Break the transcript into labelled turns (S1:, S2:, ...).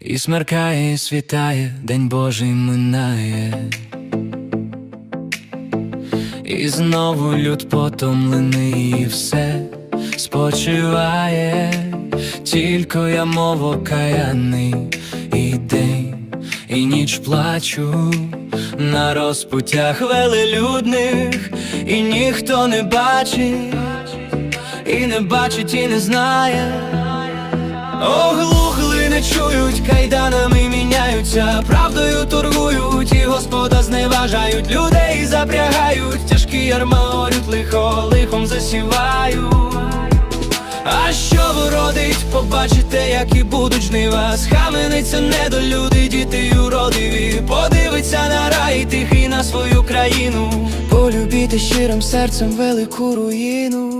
S1: І смеркає, і світає, день Божий минає. І знову люд потомлений, і все спочиває, тільки я мов окаяний, і день, і ніч плачу на розпуттях велелюдних, і ніхто не бачить, і не бачить, і не знає. Оглухли не чують, кайданами міняються, правдою торгують, і Господа зневажають, людей запрягають, тяжкі ярма орють лихо, лихом засівають. А що вродить, побачите, які будуть жнива. Схамениться недолюди, діти й уродиві Подивиться на рай тихий на свою країну. Полюбіти щирим серцем велику руїну